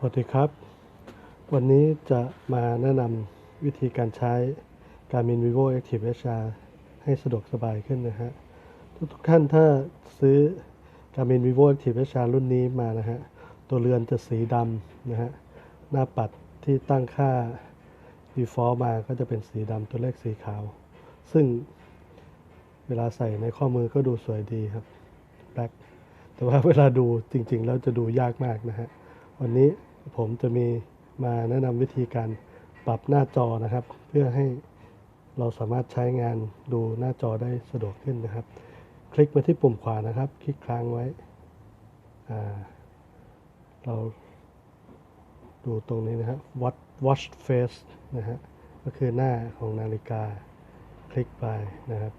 สวัสดีครับ วันนี้จะมาแนะนำวิธีการใช้ Garmin Vivo Active HR ให้สะดวกสบายขึ้นนะฮะ ทุกๆท่านถ้าซื้อ Garmin Vivo Active HR รุ่นนี้มานะฮะ ตัวเรือนจะสีดำนะฮะ หน้าปัดที่ตั้งค่า default มาก็จะเป็นสีดำตัวเลขสีขาว ซึ่งเวลาใส่ในข้อมือก็ดูสวยดีครับ black แต่ว่าเวลาดูจริงๆ แล้วจะดูยากมากนะฮะวันนี้ ผมจะมีมาแนะนำวิธีการปรับหน้าจอนะครับ เพื่อให้เราสามารถใช้งานดูหน้าจอได้สะดวกขึ้นนะครับ คลิกมาที่ปุ่มขวานะครับ คลิกค้างไว้ เราดูตรงนี้นะฮะ watch watch face นะฮะก็คือหน้าของนาฬิกาคลิกไปนะครับ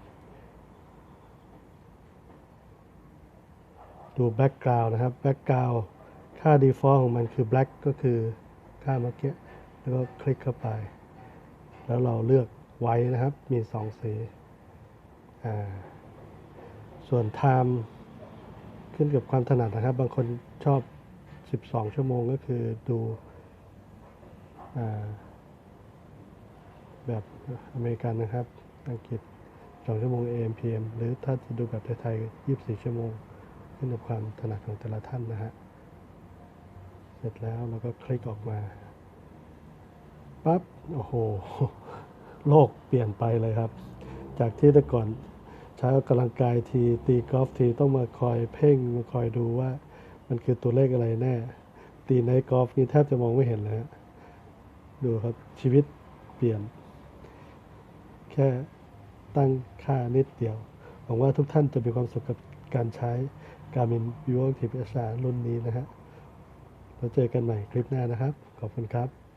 ดูแบ็กกราวน์นะครับแบ็กกราวน์ ค่า default ของมันคือ black ก็คือค่าเมื่อกี้แล้วก็คลิกเข้าไป แล้วเราเลือกไว้นะครับ มี 2 สี ส่วน time ขึ้นกับความถนัดนะครับ บางคนชอบ 12 ชั่วโมงก็คือดูอแบบอเมริกันนะครับ อังกฤษ 2 ชั่วโมง AM PM หรือถ้าจะดูแบบไทยๆ24 ชั่วโมง ขึ้นกับความถนัดของแต่ละท่านนะฮะ เสร็จแล้วเราก็คลิกออกมาปั๊บโอ้โห โลกเปลี่ยนไปเลยครับ จากที่แต่ก่อนใช้ออกกำลังกายทีตีกอล์ฟทีต้องมาคอยเพ่งมาคอยดูว่ามันคือตัวเลขอะไรแน่ ตีในกอล์ฟนี่แทบจะมองไม่เห็นเลยฮะดูครับชีวิตเปลี่ยน แค่ตั้งค่านิดเดียวหวังว่าทุกท่านจะมีความสุขกับการใช้ Garmin Vivo Active HR รุ่นนี้นะฮะ แล้วเจอกันใหม่คลิปหน้านะครับ ขอบคุณครับ